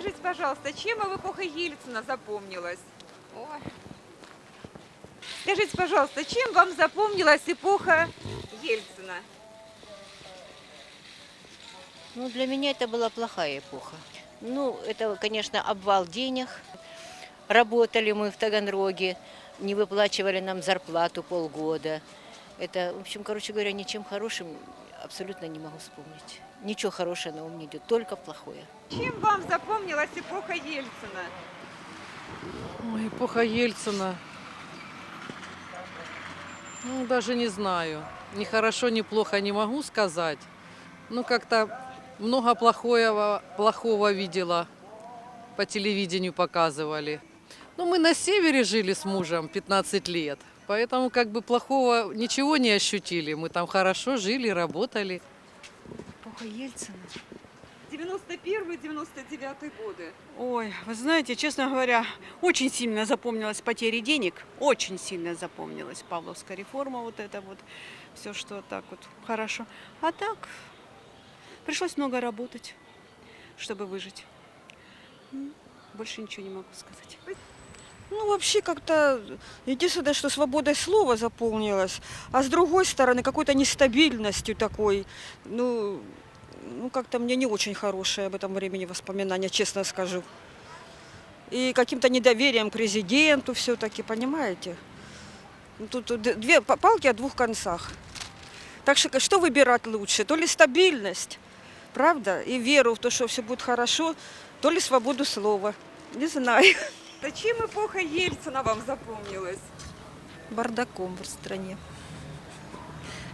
Скажите, пожалуйста, чем вам эпоха Ельцина запомнилась? Ой, Скажите, пожалуйста, чем вам запомнилась эпоха Ельцина? Ну, для меня это была плохая эпоха. Ну, это, конечно, обвал денег. Работали мы в Таганроге, не выплачивали нам зарплату полгода. Это, в общем, короче говоря, ничем хорошим абсолютно не могу вспомнить. Ничего хорошего на ум не идет, только плохое. Чем вам запомнилась эпоха Ельцина? Ой, эпоха Ельцина. Ну, даже не знаю. Ни хорошо, ни плохо не могу сказать. Ну, как-то много плохого, плохого видела. По телевидению показывали. Ну, мы на севере жили с мужем 15 лет. Поэтому как бы плохого ничего не ощутили. Мы там хорошо жили, работали. Эпоха Ельцина. 91-99 годы. Ой, вы знаете, честно говоря, очень сильно запомнилась потеря денег. Очень сильно запомнилась Павловская реформа, вот это вот. Все, что так вот хорошо. А так, пришлось много работать, чтобы выжить. Больше ничего не могу сказать. Ну, вообще как-то единственное, что свободой слова заполнилось, а с другой стороны какой-то нестабильностью такой, ну, ну как-то мне не очень хорошее об этом времени воспоминания, честно скажу. И каким-то недоверием к президенту все-таки, понимаете? Ну, Тут две па- палки о двух концах. Так что что выбирать лучше? То ли стабильность, правда, и веру в то, что все будет хорошо, то ли свободу слова. Не знаю. Зачем эпоха Ельцина вам запомнилась? бардаком в стране.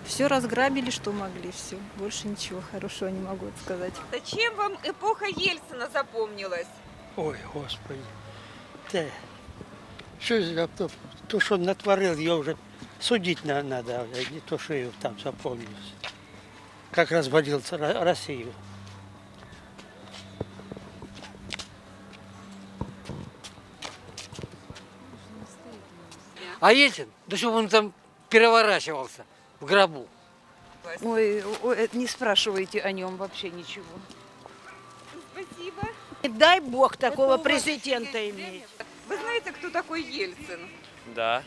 Все разграбили, что могли, все. Больше ничего хорошего не могу сказать. Зачем вам эпоха Ельцина запомнилась? Ой, Господи. Те, що за то, то, що натворив, його вже судити на- надо, а не то, що його там запомнилось. Как разводил Ро- Россию. А Ельцин, да чтобы он там переворачивался в гробу. Ой, ой, не спрашивайте о нем вообще ничего. Спасибо. Не дай бог такого Это президента иметь. Вы знаете, кто такой Ельцин? Да,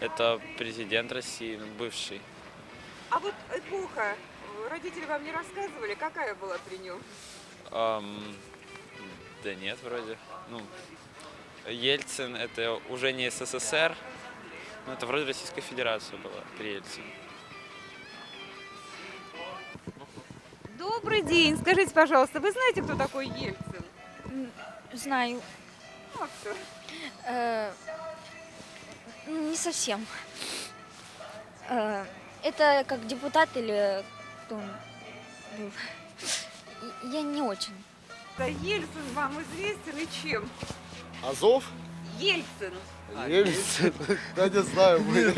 это президент России, ну, бывший. А вот эпоха, э, родители вам не рассказывали, какая была при нем? Ам, да нет, вроде. Ну, Ельцин это уже не СССР, но это вроде Российская Федерация была при Ельцине. Добрый день. Скажите, пожалуйста, вы знаете, кто такой Ельцин? знаю. Ну, а? Э, не совсем. Э, это как депутат или кто он был? Я не очень. Да Ельцин вам известен и чем? Азов? Ельцин. Ельцин? Да не знаю. мы-